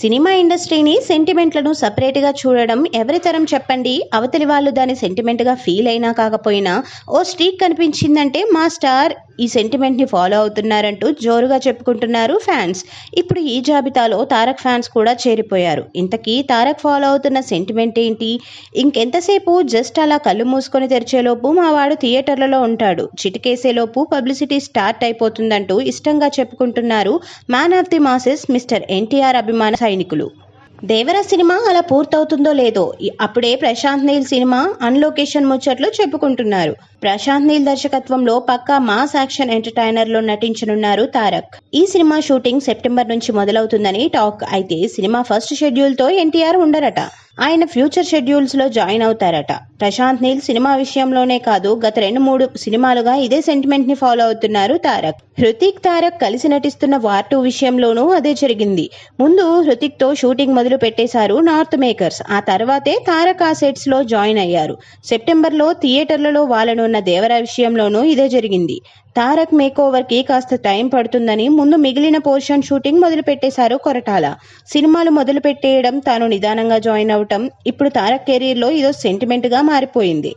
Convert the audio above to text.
Cinema ఇండస్ట్రీని సెంటిమెంట్లను సపరేట్గా చూడడం ఎవరి తరం చెప్పండి? అవతలి వాళ్ళు దాని సెంటిమెంట్గా ఫీల్ అయినా కాకపోయినా ఓ స్ట్రీక్ కనిపించిందంటే మా స్టార్ ఈ సెంటిమెంట్ని ఫాలో అవుతున్నారంటూ జోరుగా చెప్పుకుంటున్నారు ఫ్యాన్స్ ఇప్పుడు ఈ జాబితాలో తారక్ ఫ్యాన్స్ కూడా చేరిపోయారు. ఇంతకీ తారక్ ఫాలో అవుతున్న సెంటిమెంట్ ఏంటి? ఇంకెంతసేపు జస్ట్ అలా కళ్ళు మూసుకొని తెరిచేలోపు మా వాడు థియేటర్లలో ఉంటాడు. చిటికేసేలోపు పబ్లిసిటీ స్టార్ట్ అయిపోతుందంటూ ఇష్టంగా చెప్పుకుంటున్నారు man of the masses Mr NTR అభిమాన సైనికులు. దేవరా సినిమా అలా పూర్తవుతుందో లేదో అప్పుడే Prashanth Neel cinema on location ముచ్చట్లు చెప్పుకుంటున్నారు. ప్రశాంత్ నీల్ దర్శకత్వంలో పక్కా మాస్ యాక్షన్ ఎంటర్టైనర్లో నటించనున్నారు తారక్. ఈ సినిమా షూటింగ్ సెప్టెంబర్ నుంచి మొదలవుతుందని టాక్. అయితే సినిమా ఫస్ట్ షెడ్యూల్తో ఎన్టీఆర్ ఉండరట. ఆయన ఫ్యూచర్ షెడ్యూల్స్లో జాయిన్ అవుతారట. ప్రశాంత్ నీల్ సినిమా విషయంలోనే కాదు గత రెండు మూడు సినిమాలుగా ఇదే సెంటిమెంట్ని ఫాలో అవుతున్నారు తారక్. హృతిక్ తారక్ కలిసి నటిస్తున్న వార్ టూ విషయంలోనూ అదే జరిగింది. ముందు హృతిక్తో షూటింగ్ మొదలు పెట్టేశారు నార్త్ మేకర్స్. ఆ తర్వాతే తారక్ ఆ సెట్స్లో జాయిన్ అయ్యారు. సెప్టెంబర్లో థియేటర్లలో వాలనున్న దేవరా విషయంలోనూ ఇదే జరిగింది. తారక్ మేకోవర్కి కి కాస్త టైం పడుతుందని ముందు మిగిలిన పోర్షన్ షూటింగ్ మొదలు పెట్టేశారు కొరటాల. సినిమాలు మొదలు పెట్టేయడం తాను నిదానంగా జాయిన్ అవటం ఇప్పుడు తారక్ కెరీర్లో ఇదో సెంటిమెంట్గా మారిపోయింది.